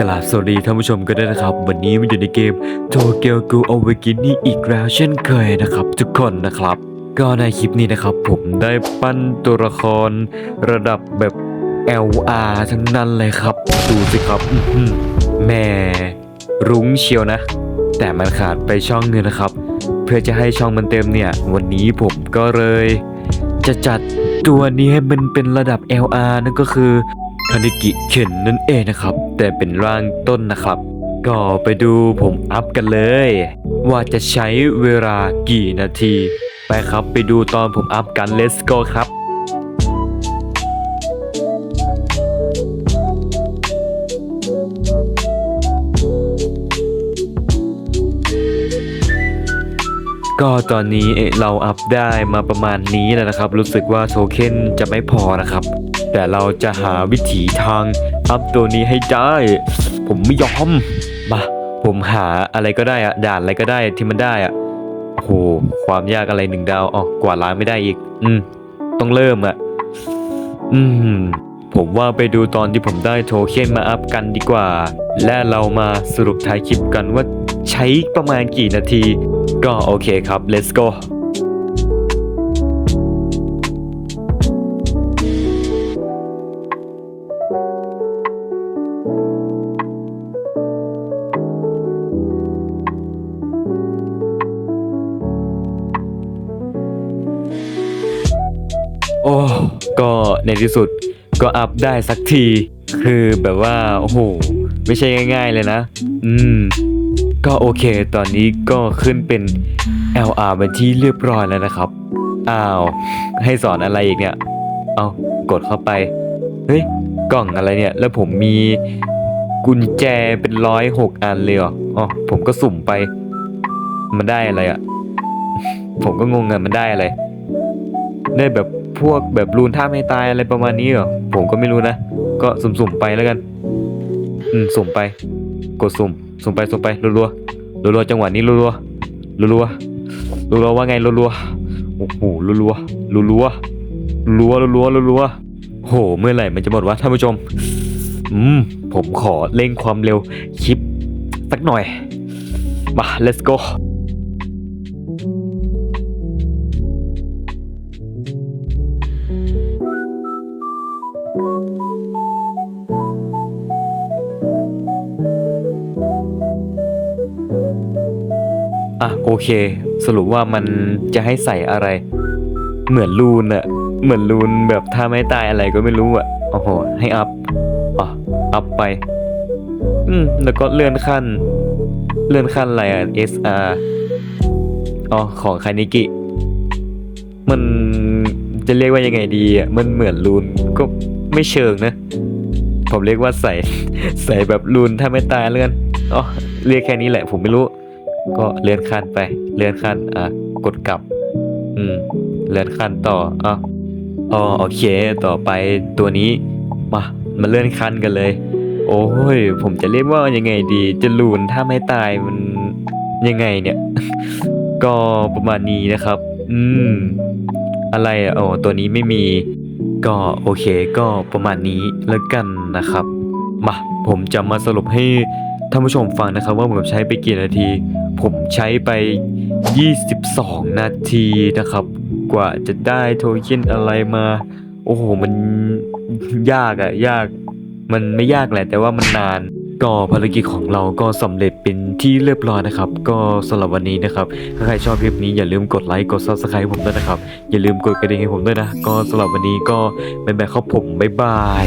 กราบสวัสดีท่านผู้ชมกันด้วยนะครับ วันนี้มันอยู่ในเกม Tokyo Ghoul Awakening อีกแล้วเช่นเคยนะครับ ทุกคนนะครับ ก็ในคลิปนี้นะครับ ผมได้ปั้นตัวละครระดับแบบ LR ทั้งนั้นเลยครับ ดูสิครับแม่รุ้งเชียวนะ แต่มันขาดไปช่องนึงนะครับ เพื่อจะให้ช่องมันเต็มเนี่ย วันนี้ผมก็เลย จะจัดตัวนี้ให้มันเป็นระดับ LR นั่นก็คือ คานิกิเข็นนั่นเองนะครับ แต่เป็นร่างต้นนะครับ ก็ไปดูผมอัพกันเลย ว่าจะใช้เวลากี่นาที ไปครับไปดูตอนผมอัพกัน let's go ครับก็ตอนนี้เอ่อเราอัพได้มาประมาณนี้แล้วนะครับ รู้สึกว่าโทเค็นจะไม่พอนะครับ แต่เราจะหาวิถีทางอัพตัวนี้ให้ได้ ผมไม่ยอม มา ผมหาอะไรก็ได้อะด่านอะไรก็ได้ที่มันได้อะโอ้โหความยากอะไรหนึ่งดาวอ๋อกว่าล้างไม่ได้อีก อืม ต้องเริ่มอะอืมผมว่าไปดูตอนที่ผมได้โทเค็นมาอัพกันดีกว่า และเรามาสรุปท้ายคลิปกันว่าใช้ประมาณกี่นาที ก็โอเคครับ let's go อ้ก็ในที่สุดก็อัพได้สักที คือแบบว่า โอ้โห ไม่ใช่ง่ายๆเลยนะ อืม ก็โอเค ตอนนี้ก็ขึ้นเป็น LR เป็นที่เรียบร้อยแล้วนะครับ อ้าว ให้สอนอะไรอีกเนี่ย เอากดเข้าไป เฮ้ย กล่องอะไรเนี่ย แล้วผมมีกุญแจเป็นร้อยหกอันเลยเหรออ๋อ ผมก็สุ่มไป มันได้อะไรอะ่ะ ผมก็งงอะมันได้อะไร ได้แบบ พวกแบบรูนท่าไม่ตายอะไรประมาณนี้เหรอ ผมก็ไม่รู้นะ ก็สุ่มๆไปแล้วกัน อืมสุ่มไป กดสุ่ม สุ่มไปสุ่มไปรัวๆรัวๆจังหวะนี้รัวๆรัวๆรัวๆว่าไงรัวๆโอ้โหรัวๆรัวๆรัวๆรัวๆรัวๆโห เมื่อไหร่มันจะหมดวะท่านผู้ชม อืม ผมขอเร่งความเร็วคลิปสักหน่อย มา let's go อะโอเค สรุปว่ามันจะให้ใส่อะไร เหมือนรูนอะเหมือนรูนแบบถ้าไม่ตายอะไรก็ไม่รู้อะโอ้โห ให้อัพอะอัพไป อืม แล้วก็เลื่อนขั้น เลื่อนขั้นอะไรอะ SR อ๋อของคานิกิ มันจะเรียกว่ายังไงดีอะมันเหมือนรูนก็ไม่เชิงนะ ผมเรียกว่าใส่ ใส่แบบรูนถ้าไม่ตายเลื่อนอ๋อเรียกแค่นี้แหละผมไม่รู้ ก็เลื่อนขั้นไป เลื่อนขั้นอะกดกลับ อืม เลื่อนขั้นต่ออะอ๋อโอเค ต่อไปตัวนี้มามาเลื่อนขั้นกันเลย โอ้ย ผมจะเรียกว่ายังไงดีจะลูนถ้าไม่ตายมันยังไงเนี่ย ก็ประมาณนี้นะครับ อืม อะไรอะอ๋อตัวนี้ไม่มี ก็โอเค ก็ประมาณนี้แล้วกันนะครับมาผมจะมาสรุปให้ ท่านผู้ชมฟังนะครับว่าผมใช้ไปกี่นาที ผมใช้ไป 22 นาทีนะครับ กว่าจะได้โทเค็นอะไรมา โอ้โห มันยากอะยาก มันไม่ยากแหละ แต่ว่ามันนาน ก็ภารกิจของเราก็สำเร็จเป็นที่เรียบร้อยนะครับ ก็สำหรับวันนี้นะครับ ถ้าใครชอบคลิปนี้อย่าลืมกดไลค์กด subscribe ให้ผมด้วยนะครับ อย่าลืมกดกระดิ่งให้ผมด้วยนะ ก็สำหรับวันนี้ก็บ๊ายบายครับผมบ๊ายบาย